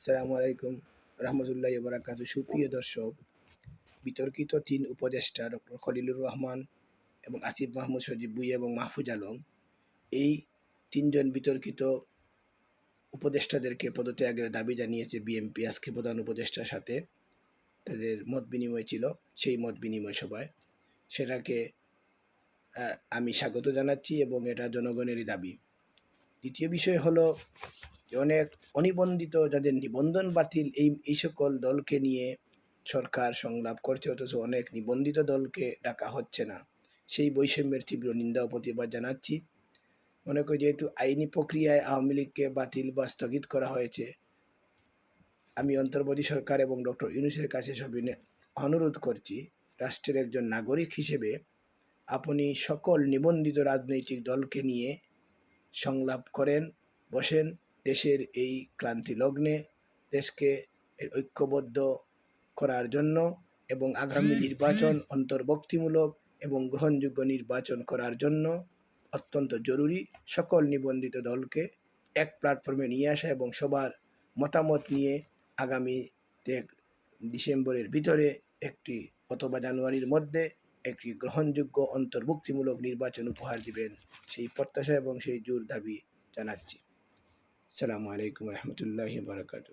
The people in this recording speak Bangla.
আসসালামু আলাইকুম রহমতুল্লাহ বরাকাত সুপ্রিয় দর্শক, বিতর্কিত তিন উপদেষ্টা ডক্টর খলিলুর রহমান এবং আসিফ মাহমুদ সজিব বুই এবং মাহফুজ আলম এই তিনজন বিতর্কিত উপদেষ্টাদেরকে পদত্যাগের দাবি জানিয়েছে বিএমপি আজকে প্রধান উপদেষ্টার সাথে তাদের মত বিনিময় ছিল, সেই মত বিনিময় সভায়। সেটাকে আমি স্বাগত জানাচ্ছি এবং এটা জনগণেরই দাবি। দ্বিতীয় বিষয় হলো যে অনেক অনিবন্ধিত যাদের নিবন্ধন বাতিল, এই এই সকল দলকে নিয়ে সরকার সংলাপ করছে, অথচ অনেক নিবন্ধিত দলকে ডাকা হচ্ছে না। সেই বৈষম্যের তীব্র নিন্দা ও প্রতিবাদ জানাচ্ছি। মনে করি যেহেতু আইনি প্রক্রিয়ায় আওয়ামী লীগকে বাতিল বা স্থগিত করা হয়েছে, আমি অন্তর্বর্তী সরকার এবং ডক্টর ইউনুসের কাছে সবিনে অনুরোধ করছি, রাষ্ট্রের একজন নাগরিক হিসেবে আপনি সকল নিবন্ধিত রাজনৈতিক দলকে নিয়ে সংলাপ করেন, বসেন দেশের এই ক্লান্তি লগ্নে দেশকে ঐক্যবদ্ধ করার জন্য এবং আগামী নির্বাচন অন্তর্ভুক্তিমূলক এবং গ্রহণযোগ্য নির্বাচন করার জন্য অত্যন্ত জরুরি সকল নিবন্ধিত দলকে এক প্ল্যাটফর্মে নিয়ে আসা এবং সবার মতামত নিয়ে আগামী ডিসেম্বরের ভিতরে একটি অথবা জানুয়ারির মধ্যে একটি গ্রহণযোগ্য অন্তর্ভুক্তিমূলক নির্বাচন উপহার দিবেন সেই প্রত্যাশা এবং সেই জোর দাবি জানাচ্ছি। ሰላሙ አለይኩም ወረህመቱላሂ ወበረካቱ።